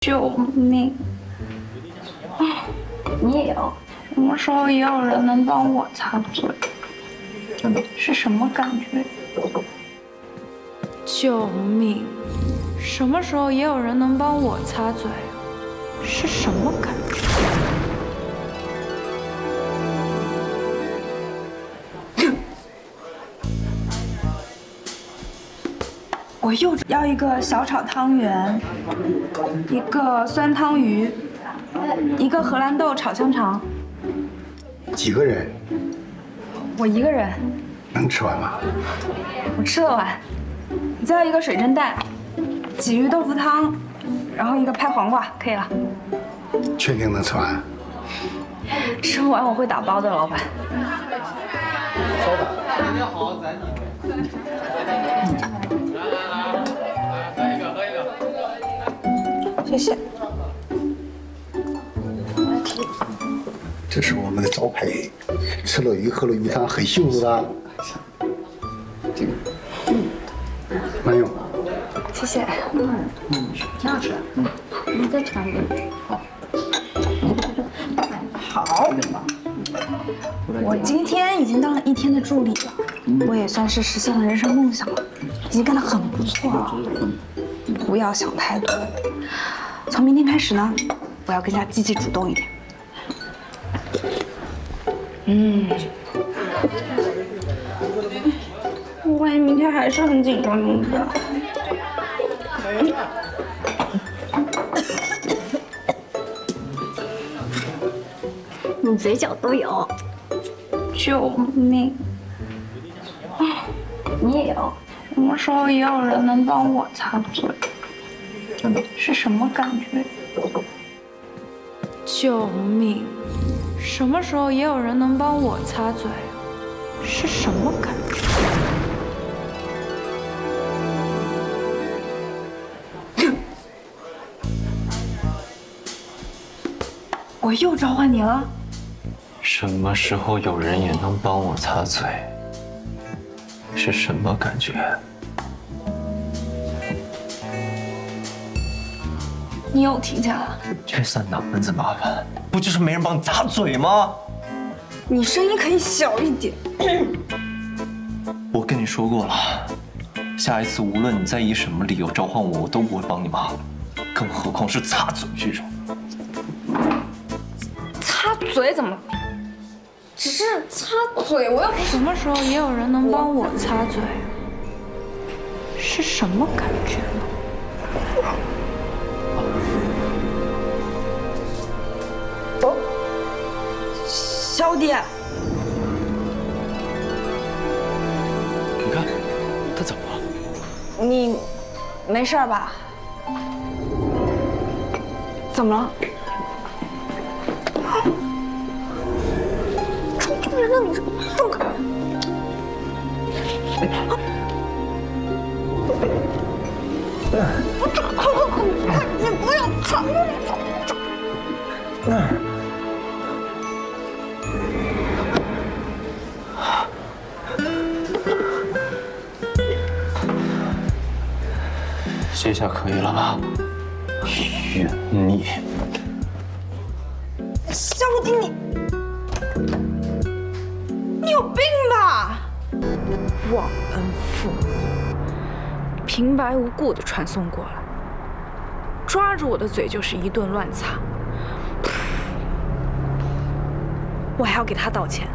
救命！你也有？什么时候也有人能帮我擦嘴？是什么感觉？救命！什么时候也有人能帮我擦嘴？是什么感？我又要一个小炒汤圆，一个酸汤鱼，一个荷兰豆炒香肠。几个人我一个人，能吃完吗？我吃得完。你再要一个水蒸蛋，鲫鱼豆腐汤，然后一个拍黄瓜，可以了。确定能吃完？吃不完我会打包的，老板。大家好，咱你们。来来来，来喝一个，喝一个。谢谢。这是我们的招牌，吃了鱼喝了鱼汤，很幸福的。这个，嗯慢用。谢谢。嗯挺好吃的。嗯，你再尝一个。好。好。我今天已经当了一天的助理了，我也算是实现了人生梦想了，已经干得很不错了。不要想太多。从明天开始呢，我要更加积极主动一点。嗯。万一明天还是很紧张怎么办？你嘴角都有。救命！你也有？什么时候也有人能帮我擦嘴？真的是什么感觉？救命！什么时候也有人能帮我擦嘴？是什么感觉？我又召唤你了。什么时候有人也能帮我擦嘴？是什么感觉？你又听见了？这算哪门子麻烦？不就是没人帮你擦嘴吗？你声音可以小一点。我跟你说过了，下一次无论你再以什么理由召唤我，我都不会帮你骂，更何况是擦嘴这种。擦嘴怎么？只是擦嘴，我又什么时候也有人能帮我擦嘴？是什么感觉呢？小弟，你看，他怎么了？你没事吧？怎么了？冲人了，你这动开！快快快快！你不要藏着你走！这下可以了吧？怨你！小弟你，你有病吧？忘恩负义，平白无故的传送过来，抓住我的嘴就是一顿乱擦。我还要给他道歉，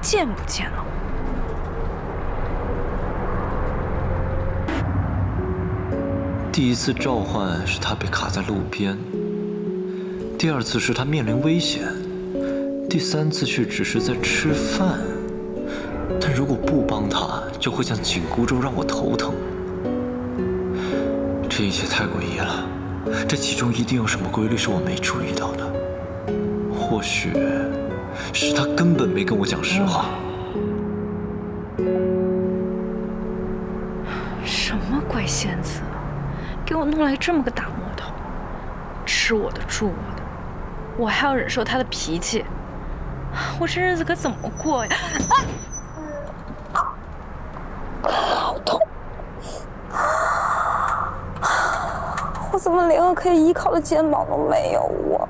见不见了？第一次召唤是他被卡在路边，第二次是他面临危险，第三次却只是在吃饭。但如果不帮他，就会像紧箍咒让我头疼。这一切太诡异了，这其中一定有什么规律是我没注意到的。或许是他根本没跟我讲实话。什么鬼仙子，给我弄来这么个大魔头，吃我的住我的，我还要忍受他的脾气，我这日子可怎么过呀？啊！好痛！我怎么连个可以依靠的肩膀都没有啊！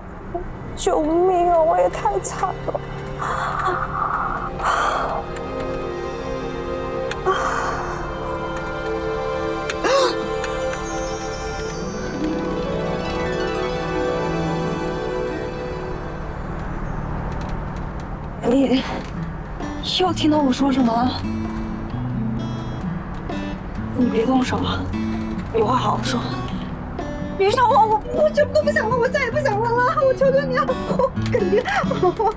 救命啊！我也太惨了。又听到我说什么了？你别动手啊，有话好好说。别杀我，我我什么都不想了，我再也不想了了，我求求你了，我肯定，我我